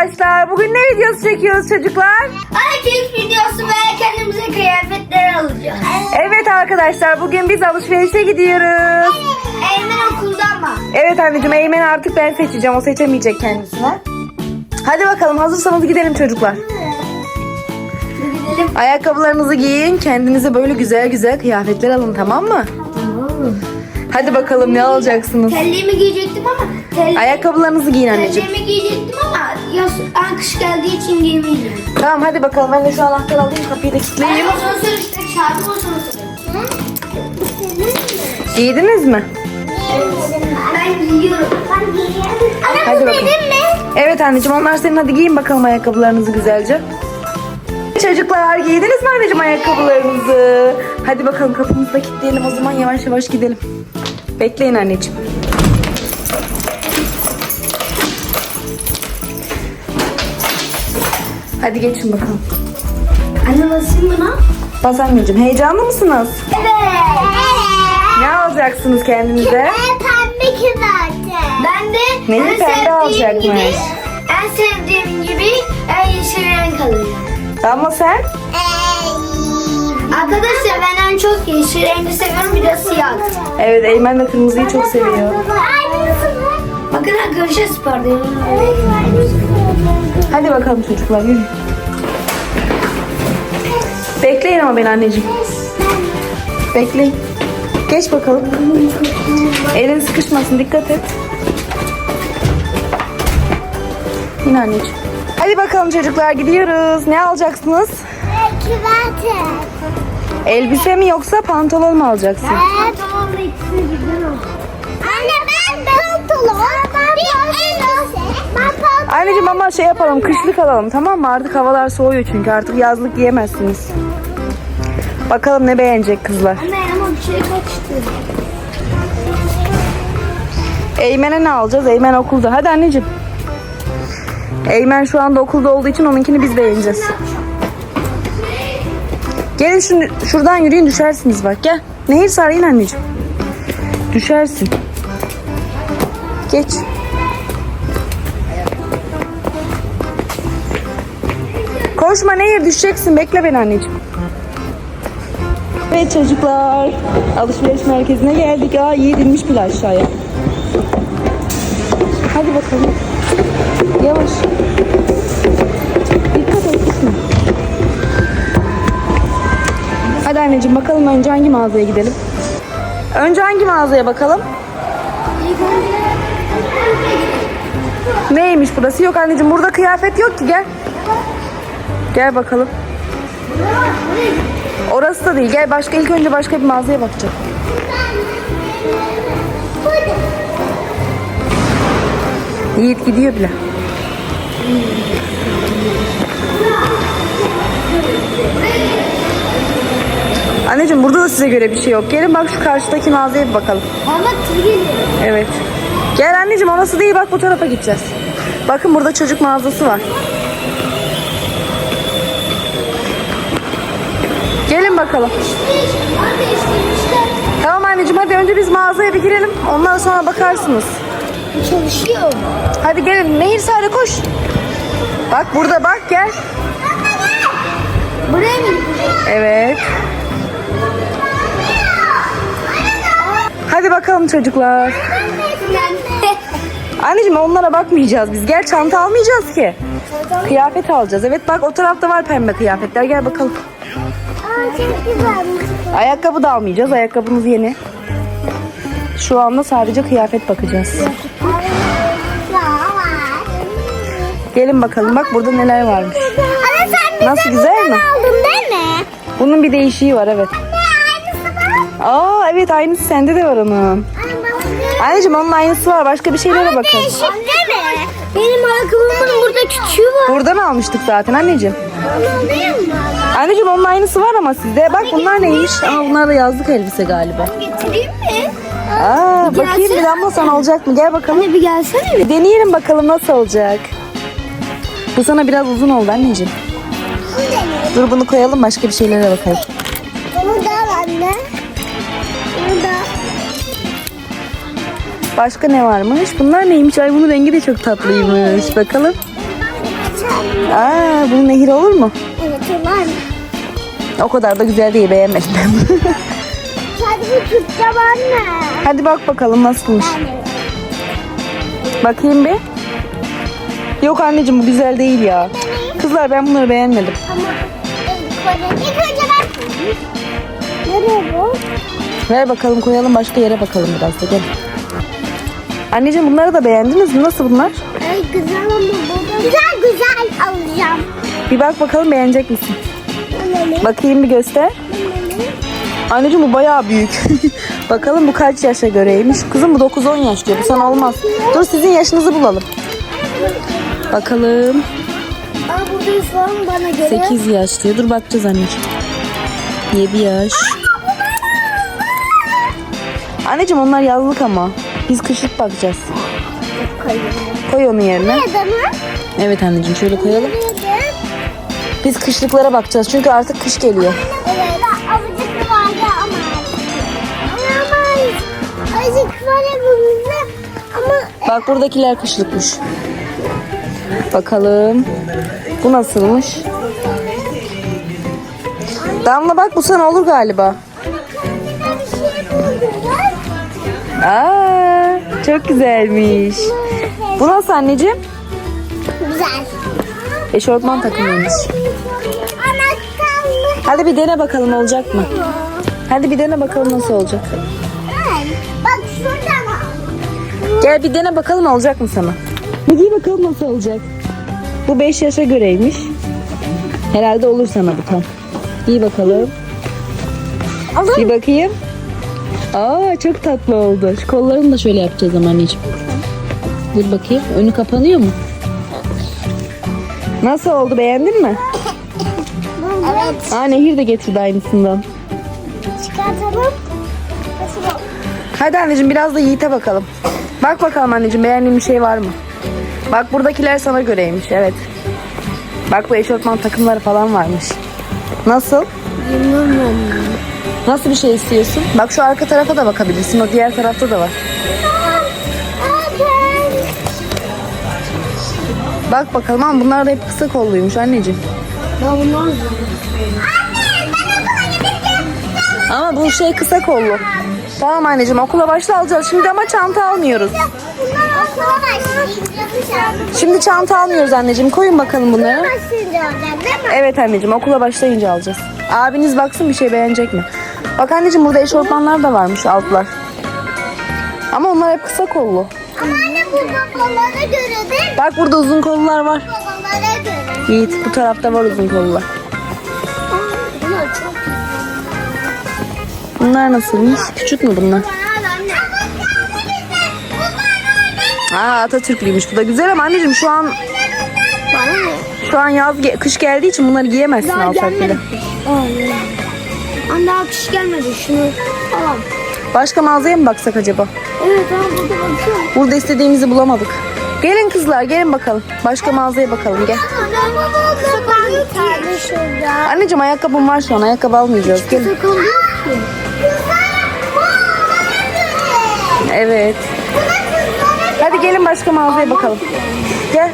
arkadaşlar. Bugün ne videosu çekiyoruz çocuklar? Herkes videosu ve kendimize kıyafetler alacağız. Evet arkadaşlar bugün biz alışverişe gidiyoruz. Eymen okulda ama. Evet anneciğim Eymen artık ben seçeceğim. O seçemeyecek kendisine. Hadi bakalım hazırsanız gidelim çocuklar. Gidelim. Ayakkabılarınızı giyin. Kendinize böyle güzel güzel kıyafetler alın tamam mı? Hadi bakalım ne alacaksınız? Terliğimi giyecektim ama terli, Ayakkabılarınızı giyin anneciğim. terliğimi giyecektim ama yaz an kış geldiği için giymeyeceğim. Tamam hadi bakalım ben de şu anahtarı alayım kapıyı da kilitleyeyim. Ay asansör işte şarkı asansörü. Giydiniz mi? Ben giyiyorum. Ben giyiyorum. Hadi bakalım. mi? Evet anneciğim onlar senin hadi giyin bakalım ayakkabılarınızı güzelce. Çocuklar giydiniz mi anneciğim ayakkabılarınızı? Hadi bakalım kapımızı da kilitleyelim o zaman yavaş yavaş gidelim. Bekleyin anneciğim. Hadi geçin bakalım. Anne basayım buna. Bas anneciğim heyecanlı mısınız? Evet. Ne alacaksınız kendinize? pembe kızartı. Ben de Neyi en pembe sevdiğim alacakmış? gibi, en sevdiğim gibi en yeşil renk alacağım. Ama sen? Arkadaşlar ben en çok yeşil rengi seviyorum bir de siyah. Evet Eymen de kırmızıyı çok seviyor. Bakın arkadaşlar spordayım. Hadi bakalım çocuklar yürü. Bekleyin ama beni anneciğim. Bekleyin. Geç bakalım. Elin sıkışmasın dikkat et. Yine anneciğim. Hadi bakalım çocuklar gidiyoruz. Ne alacaksınız? Elbise mi yoksa pantolon mu alacaksın? Anne pantolon. Ben pantolon. Anneciğim ama şey yapalım kışlık alalım tamam mı? Artık havalar soğuyor çünkü artık yazlık giyemezsiniz. Bakalım ne beğenecek kızlar. Anne ama bir şey kaçtı. Eymen'e ne alacağız? Eymen okulda. Hadi anneciğim. Eymen şu anda okulda olduğu için onunkini biz beğeneceğiz. Gelin şunu, şuradan yürüyün düşersiniz bak gel. Nehir sarayın anneciğim. Düşersin. Geç. Koşma Nehir düşeceksin. Bekle beni anneciğim. Evet çocuklar. Alışveriş merkezine geldik. Aa iyi dinmiş bile aşağıya. Hadi bakalım. Yavaş. Anneciğim bakalım önce hangi mağazaya gidelim? Önce hangi mağazaya bakalım? Neymiş burası? Yok anneciğim burada kıyafet yok ki gel. Gel bakalım. Orası da değil. Gel başka ilk önce başka bir mağazaya bakacağım. Yiğit gidiyor bile. Anneciğim burada da size göre bir şey yok. Gelin bak şu karşıdaki mağazaya bir bakalım. Ama tüyeli. Evet. Gel anneciğim orası değil bak bu tarafa gideceğiz. Bakın burada çocuk mağazası var. Gelin bakalım. Tamam anneciğim hadi önce biz mağazaya bir girelim. Ondan sonra bakarsınız. çalışıyor. Hadi gelin. Nehir Sare koş. Bak burada bak gel. Buraya mı? Evet. Bakalım çocuklar. Anneciğim onlara bakmayacağız biz. Gel çanta almayacağız ki. Kıyafet alacağız. Evet bak o tarafta var pembe kıyafetler. Gel bakalım. Aa çok güzelmiş. Ayakkabı da almayacağız. Ayakkabımız yeni. Şu anda sadece kıyafet bakacağız. Gelin bakalım. Bak burada neler varmış. Nasıl güzel mi? aldın değil mi? Bunun bir değişiği var evet. Aa evet aynısı sende de var onun. Anneciğim onun aynısı var. Başka bir şeylere bakın. Değişik değil mi? Benim ayakkabımın burada küçüğü var. Buradan almıştık zaten anneciğim. Anneciğim onun aynısı var ama sizde. Bak bunlar neymiş? Aa bunlar da yazlık elbise galiba. Getireyim mi? Aa bakayım bir damla sana olacak mı? Gel bakalım. Anne bir gelsene Bir deneyelim bakalım nasıl olacak. Bu sana biraz uzun oldu anneciğim. Dur bunu koyalım başka bir şeylere bakalım. Başka ne varmış? Bunlar neymiş? Ay bunun rengi de çok tatlıymış. Bakalım. Aa, bu nehir olur mu? Evet ulan. O kadar da güzel değil beğenmedim ben. Kendimi tutacağım anne. Hadi bak bakalım nasılmış. Bakayım bir. Yok anneciğim bu güzel değil ya. Kızlar ben bunları beğenmedim. Nereye bu? Ver bakalım koyalım başka yere bakalım biraz da gel. Anneciğim bunları da beğendiniz mi? Nasıl bunlar? Ay güzel ama burada. Güzel güzel alacağım. Bir bak bakalım beğenecek misin? Bakayım bir göster. Anneciğim bu bayağı büyük. bakalım bu kaç yaşa göreymiş. Kızım bu 9-10 yaş diyor. Bu sana olmaz. Dur sizin yaşınızı bulalım. Bakalım. Aa burada falan bana göre. 8 yaş diyor. Dur bakacağız anneciğim. 7 yaş. Anneciğim onlar yazlık ama. Biz kışlık bakacağız. Koy onu yerine. Nerede mi? Evet anneciğim şöyle koyalım. Biz kışlıklara bakacağız çünkü artık kış geliyor. Evet. Azıcık vardı ama. Ama azıcık var evimizde. Ama Bak buradakiler kışlıkmış. Bakalım. Bu nasılmış? Damla bak bu sana olur galiba. Aa, çok güzelmiş. Bu nasıl anneciğim? Güzel. Eşortman takımıymış. Hadi bir dene bakalım olacak mı? Hadi bir dene bakalım nasıl olacak. Bak şurada var. Gel bir dene bakalım olacak mı sana? Bir giy bakalım nasıl olacak. Bu 5 yaşa göreymiş. Herhalde olur sana bu tam. Giy bakalım. Bir bakayım. Aa çok tatlı oldu. Şu kollarını da şöyle yapacağız ama anneciğim. Dur bakayım. Önü kapanıyor mu? Nasıl oldu beğendin mi? Evet. Aa Nehir de getirdi aynısından. Çıkartalım. Nasıl oldu? Hadi anneciğim biraz da Yiğit'e bakalım. Bak bakalım anneciğim beğendiğin bir şey var mı? Bak buradakiler sana göreymiş evet. Bak bu eşofman takımları falan varmış. Nasıl? Nasıl bir şey istiyorsun? Bak şu arka tarafa da bakabilirsin. O diğer tarafta da var. Bak bakalım ama bunlar da hep kısa kolluymuş anneciğim. Ama bu şey kısa kollu. Tamam anneciğim okula başla alacağız. Şimdi ama çanta almıyoruz. Bunlar okula. Şimdi çanta almıyoruz anneciğim. Koyun bakalım bunları. Başlayınca alacağım değil mi? Evet anneciğim okula başlayınca alacağız. Abiniz baksın bir şey beğenecek mi? Bak anneciğim burada eşofmanlar da varmış altlar. Ama onlar hep kısa kollu. Ama anne bu babalara göre değil mi? Bak burada uzun kollular var. Babalara göre. Yiğit bu tarafta var uzun kollular. Bunlar nasılmış? Küçük mü bunlar? Aa Atatürklüymüş bu da güzel ama anneciğim şu an şu an yaz kış geldiği için bunları giyemezsin alsak bile. Anne daha kış gelmedi şunu alalım. Başka mağazaya mı baksak acaba? Evet ama burada bakıyorum. Burada istediğimizi bulamadık. Gelin kızlar gelin bakalım. Başka mağazaya bakalım gel. Anneciğim ayakkabım var şu an ayakkabı almayacağız. Ki. Evet. Hadi gelin başka mağazaya bakalım. Gel.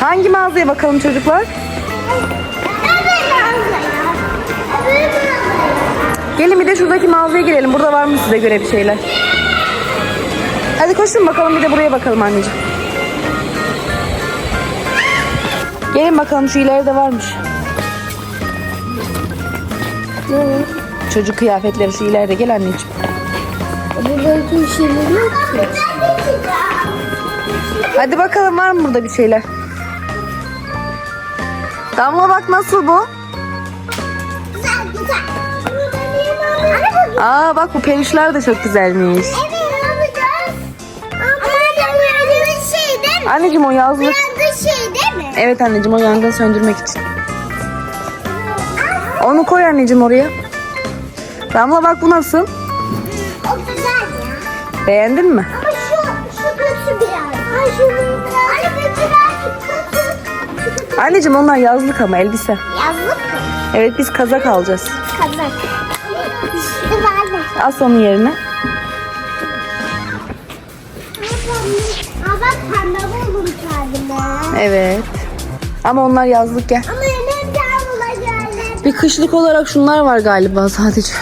Hangi mağazaya bakalım çocuklar? Gelin bir de şuradaki mağazaya girelim. Burada var mı size göre bir şeyler? Hadi koşun bakalım bir de buraya bakalım anneciğim. Gelin bakalım şu ileride varmış. Çocuk kıyafetleri şu ileride gel anneciğim. Buradaki şeyleri yok ki. Hadi bakalım var mı burada bir şeyler? Damla bak nasıl bu? Aa bak bu peluşlar da çok güzelmiş. Evet alacağız. Ama yangın şey değil mi? Anneciğim o yazlık. yangın şey değil mi? Evet anneciğim o yangın söndürmek için. Onu koy anneciğim oraya. Damla bak bu nasıl? O güzel ya. Beğendin mi? Ama şu, şu kötü biraz. Ay. Anne bu kötü. Anneciğim onlar yazlık ama elbise. Yazlık mı? Evet biz kazak alacağız. Kazak. As onun yerine. Bak pembe buldum kendime. Evet. Ama onlar yazlık gel. Ama benim yavrular geldi. Bir kışlık olarak şunlar var galiba sadece.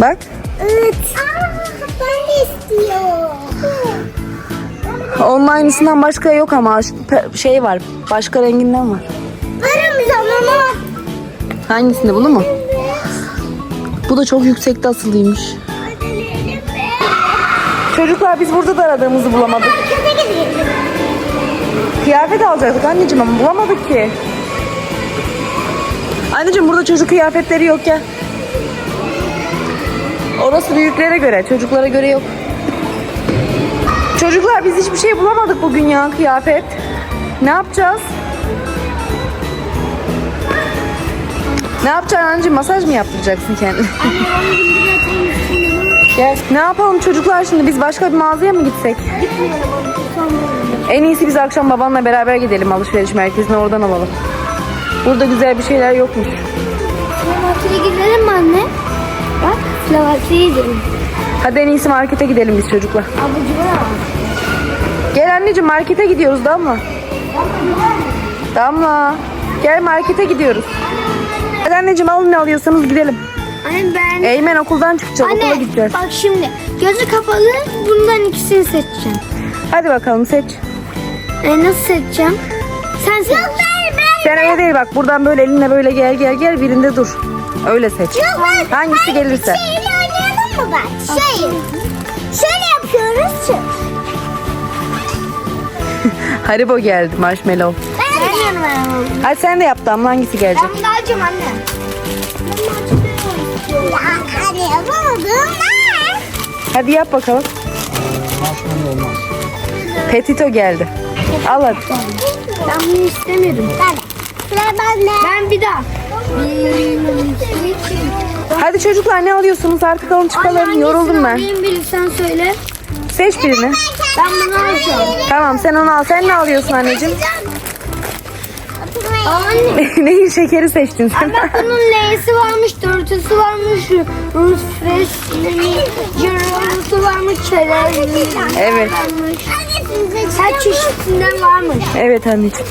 Bak. Evet. Aa, ben istiyorum. Onun aynısından başka yok ama şey var. Başka renginden var. Benim zamanı. Hangisinde bunu mu? Bu da çok yüksekte asılıymış. Çocuklar biz burada da aradığımızı bulamadık. Kıyafet alacaktık anneciğim ama bulamadık ki. Anneciğim burada çocuk kıyafetleri yok ya. Orası büyüklere göre, çocuklara göre yok. Çocuklar biz hiçbir şey bulamadık bugün ya kıyafet. Ne yapacağız? Ne yapacaksın anneciğim? Masaj mı yaptıracaksın kendine? Gel. Ne yapalım çocuklar şimdi? Biz başka bir mağazaya mı gitsek? En iyisi biz akşam babanla beraber gidelim alışveriş merkezine oradan alalım. Burada güzel bir şeyler yokmuş. Markete gidelim mi anne? Bak, markete gidelim. Hadi en iyisi markete gidelim biz çocuklar. Abucu var. Gel anneciğim markete gidiyoruz Damla. Damla. Gel markete gidiyoruz. Hadi anneciğim alın ne alıyorsanız gidelim. Anne ben... Eymen okuldan çıkacak okula Anne gideceğiz. bak şimdi gözü kapalı bundan ikisini seçeceğim. Hadi bakalım seç. E, nasıl seçeceğim? Sen seç. Yok ben ben. Sen öyle değil bak buradan böyle elinle böyle gel gel gel birinde dur. Öyle seç. Yok ben. Hangisi gelirse. Şeyle oynayalım mı ben? Şey. Şöyle yapıyoruz. Şu. Haribo geldi marshmallow. Ben de. Ben Hadi sen de yap Damla hangisi gelecek? Ben bunu alacağım anne. Ya hadi yapamadım ben. Hadi yap bakalım. Petito geldi. Al hadi. Ben bunu istemiyorum. Ben. Sıra bende. Ben bir daha. Hadi çocuklar ne alıyorsunuz artık alın çıkalım. Yoruldum ben. Benim söyle. Seç birini. Ben bunu alacağım. Tamam sen onu al. Sen ne alıyorsun anneciğim? Anne. Neyin şekeri seçtin sen? Bak bunun L'si varmış, dörtüsü varmış, Rus Freshnemi, Cirolusu varmış, Çerezli Evet. varmış. Her çeşitinden varmış. Evet anneciğim.